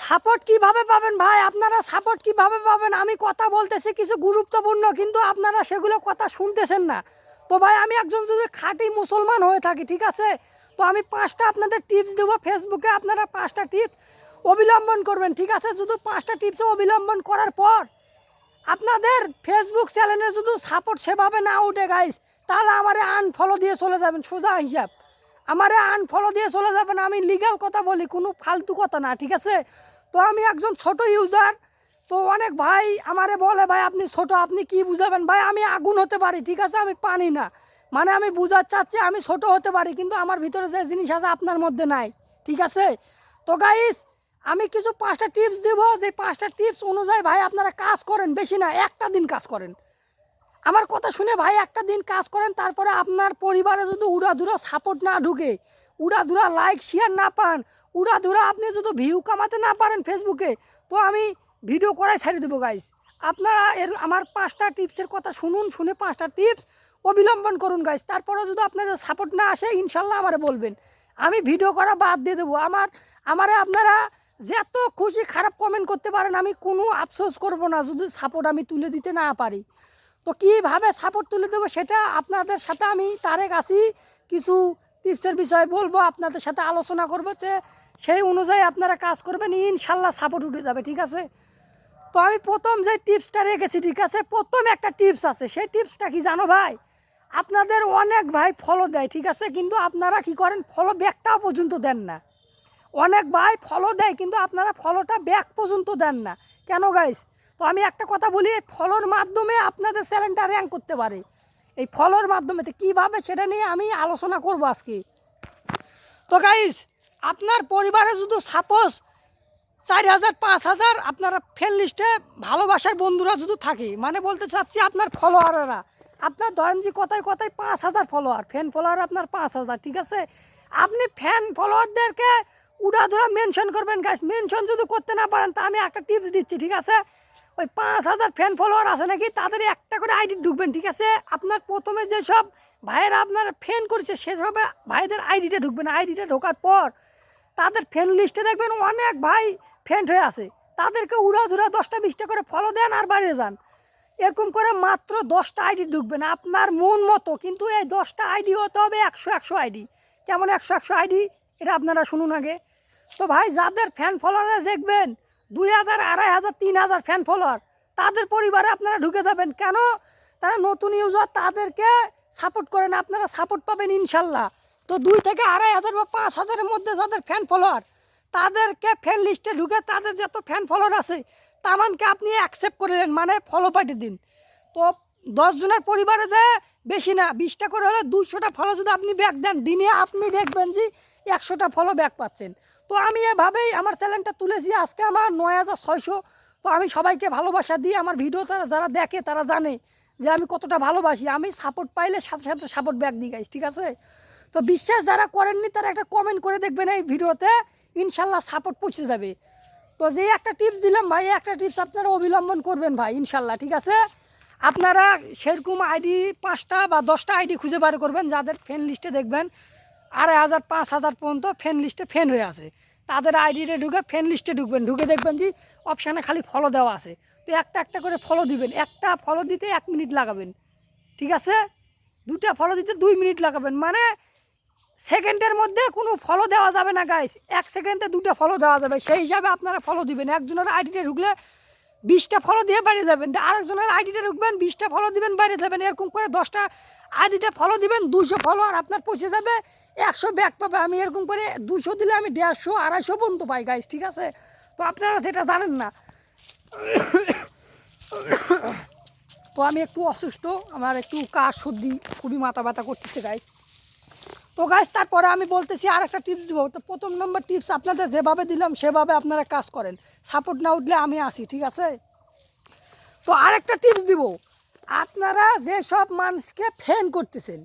Support কীভাবে পাবেন ভাই? আপনারা সাপোর্ট কীভাবে পাবেন? আমি কথা বলতেছি, কিছু গুরুত্বপূর্ণ, কিন্তু আপনারা সেগুলো কথা শুনতেছেন না। তো ভাই, আমি একজন যদি খাঁটি মুসলমান হয়ে থাকি, ঠিক আছে? তো আমি পাঁচটা আপনাদের টিপস দেবো ফেসবুকে আপনারা পাঁচটা টিপস অবলম্বন করবেন, ঠিক আছে? শুধু পাঁচটা টিপস অবলম্বন করার পর আপনাদের ফেসবুক চ্যানেলে শুধু সাপোর্ট সেভাবে না উঠে গাইস তাহলে আমার আনফলো দিয়ে চলে যাবেন, সোজা হিসাব। আমারে আনফলো দিয়ে চলে যাবেন, আমি লিগ্যাল কথা বলি, কোনো ফালতু কথা না, ঠিক আছে? তো আমি একজন ছোট ইউজার তো অনেক ভাই আমারে বলে, ভাই, আপনি ছোট, আপনি কি বুঝাবেন? ভাই, আমি আগুন হতে পারি, ঠিক আছে? আমি পানি না। মানে আমি বুঝার চাচ্ছি, আমি ছোট হতে পারি, কিন্তু আমার ভিতরে যে জিনিস আছে আপনার মধ্যে নাই, ঠিক আছে? তো গাইস আমি কিছু পাঁচটা টিপস দেব, যে পাঁচটা টিপস অনুযায়ী ভাই, আপনারা কাজ করেন, বেশি না, একটা দিন কাজ করেন। আমার কথা শুনে ভাই একটা দিন কাজ করেন, তারপরে আপনার পরিবারে যদি উড়াধুরা সাপোর্ট না ঢুকে, উড়াধুরা লাইক শেয়ার না পান, উড়াধুরা আপনি যদি ভিউ কামাতে না পারেন ফেসবুকে তো আমি ভিডিও করাই ছাড়ি দেবো গাইস আপনারা এর, আমার পাঁচটা টিপসের কথা শুনুন, শুনে পাঁচটা টিপস অবিলম্বন করুন গাইস তারপরে যদি আপনাদের সাপোর্ট না আসে, ইনশাল্লাহ আমারে বলবেন। আমি ভিডিও করা বাদ দিয়ে দেবো। আমার, আমারে আপনারা যত খুশি খারাপ কমেন্ট করতে পারেন, আমি কোনো আফসোস করব না, যদি সাপোর্ট আমি তুলে দিতে না পারি। তো কীভাবে সাপোর্ট তুলে দেবো সেটা আপনাদের সাথে আমি তারেক আসি কিছু টিপসের বিষয়ে বলব, আপনাদের সাথে আলোচনা করব তো সেই অনুযায়ী আপনারা কাজ করবেন, ইনশাল্লাহ সাপোর্ট উঠে যাবে, ঠিক আছে? তো আমি প্রথম যে টিপসটা রেখেছি, ঠিক আছে? প্রথম একটা টিপস আছে, সেই টিপসটা কি জানো ভাই? আপনাদের অনেক ভাই ফলো দেয়, ঠিক আছে? কিন্তু আপনারা কি করেন ফলো ব্যাকটাও পর্যন্ত দেন না। অনেক ভাই ফলো দেয়, কিন্তু আপনারা ফলোটা ব্যাক পর্যন্ত দেন না। কেন গাইস তো আমি একটা কথা বলি, এই ফলোর মাধ্যমে আপনাদের চ্যানেলটা র্যাঙ্ক করতে পারে। এই ফলোর মাধ্যমে তো কীভাবে সেটা নিয়ে আমি আলোচনা করব আজকে? তো গাইস আপনার পরিবারে যদি সাপোজ চার হাজার, পাঁচ হাজার আপনারা ফ্রেন্ড লিস্টে ভালোবাসার বন্ধুরা যদি থাকে মানে বলতে চাচ্ছি আপনার ফলোয়ারেরা আপনার ধরেন যে কথায় কথায় পাঁচ হাজার ফলোয়ার ফ্যান ফলোয়ার আপনার পাঁচ হাজার, ঠিক আছে? আপনি ফ্যান ফলোয়ারদেরকে উড়াধুরা মেনশন করবেন গাছ মেনশন যদি করতে না পারেন, তা আমি একটা টিপস দিচ্ছি, ঠিক আছে? ওই পাঁচ হাজার ফ্যান ফলোয়ার আছে নাকি, তাদের একটা করে আইডি ঢুকবেন, ঠিক আছে? আপনার প্রথমে যেসব ভাইয়েরা আপনার ফ্যান করেছে, সেসব ভাইদের আইডিটা ঢুকবেন আইডিটা ঢোকার পর তাদের ফ্যান লিস্টে দেখবেন অনেক ভাই ফ্যান্ট হয়ে আছে। তাদেরকে উড়াধুরা দশটা, বিশটা করে ফলো দেন আর বাইরে যান। এরকম করে মাত্র দশটা আইডি ঢুকবেন আপনার মন মতো, কিন্তু এই দশটা আইডি হতে হবে একশো একশো আইডি কেমন একশো একশো আইডি এটা আপনারা শুনুন আগে। তো ভাই, যাদের ফ্যান ফলোয়ার দেখবেন দুই হাজার, আড়াই হাজার, তিন হাজার ফ্যান ফলোয়ার তাদের পরিবারে আপনারা ঢুকে যাবেন। কেন? তারা নতুন ইউজার তাদেরকে সাপোর্ট করেন আপনারা সাপোর্ট পাবেন ইনশাল্লাহ। তো দুই থেকে আড়াই হাজার বা পাঁচ হাজারের মধ্যে যাদের ফ্যান ফলোয়ার তাদেরকে ফ্যান লিস্টে ঢুকে তাদের যত ফ্যান ফলোয়ার আছে, তামানকে আপনি অ্যাকসেপ্ট করলেন মানে ফলো পাঠিয়ে দিন। তো দশজনের পরিবারে যে বেশি না, বিশটা করে হলে দুশোটা ফলো যদি আপনি ব্যাক দেন, দিনে আপনি দেখবেন যে একশোটা ফলো ব্যাক পাচ্ছেন। তো আমি এভাবেই আমার চ্যানেলটা তুলেছি, আজকে আমার নয় হাজার ছয়শো। তো আমি সবাইকে ভালোবাসা দিই, আমার ভিডিও তারা, যারা দেখে তারা জানে যে আমি কতটা ভালোবাসি। আমি সাপোর্ট পাইলে সাথে সাথে সাপোর্ট ব্যাক দিই গাইস ঠিক আছে? তো বিশ্বাস যারা করেননি, তারা একটা কমেন্ট করে দেখবেন এই ভিডিওতে, ইনশাল্লাহ সাপোর্ট পৌঁছে যাবে। তো যে একটা টিপস দিলাম, ভাই একটা টিপস আপনারা অবলম্বন করবেন, ভাই, ইনশাল্লাহ, ঠিক আছে? আপনারা সেরকম আইডি পাঁচটা বা দশটা আইডি খুঁজে বার করবেন, যাদের ফ্রেন্ড লিস্টে দেখবেন, আড়াই হাজার, পাঁচ হাজার পর্যন্ত ফ্রেন্ড লিস্টে ফ্রেন্ড হয়ে আছে। তাদের আইডিতে ঢুকে ফ্রেন্ড লিস্টে ঢুকবেন, ঢুকে দেখবেন যে অপশানে খালি ফলো দেওয়া আছে। তো একটা একটা করে ফলো দিবেন, একটা ফলো দিতে এক মিনিট লাগাবেন, ঠিক আছে? দুটা ফলো দিতে দুই মিনিট লাগাবেন মানে সেকেন্ডের মধ্যে কোনো ফলো দেওয়া যাবে না গাইস এক সেকেন্ডে দুটো ফলো দেওয়া যাবে, সেই হিসাবে আপনারা ফলো দিবেন। একজনের আইডিতে ঢুকলে বিশটা ফলো দিয়ে বাইরে যাবেন। আরেকজনের আইডিতে ঢুকবেন, বিশটা ফলো দিবেন, বাইরে যাবেন। এরকম করে দশটা আইডিতে ফলো দিবেন দুশো ফলো আর আপনার পৌঁছে যাবে, একশো ব্যাগ পাবে। আমি এরকম করে দুশো দিলে আমি দেড়শো, আড়াইশো পর্যন্ত পাই গাইস ঠিক আছে? তো আপনারা সেটা জানেন না। তো আমি একটু অসুস্থ, আমার একটু কাজ সর্দি, খুবই মাথা ব্যথা করতেছে গাইস তো গাছ তারপরে আমি বলতেছি আর একটা টিপস দেবো। তো প্রথম নম্বর টিপস আপনাদের যেভাবে দিলাম, সেভাবে আপনারা কাজ করেন। সাপোর্ট না উঠলে আমি আসি, ঠিক আছে? তো আরেকটা টিপস দিব। আপনারা যে সব মানুষকে ফ্যান করতেছেন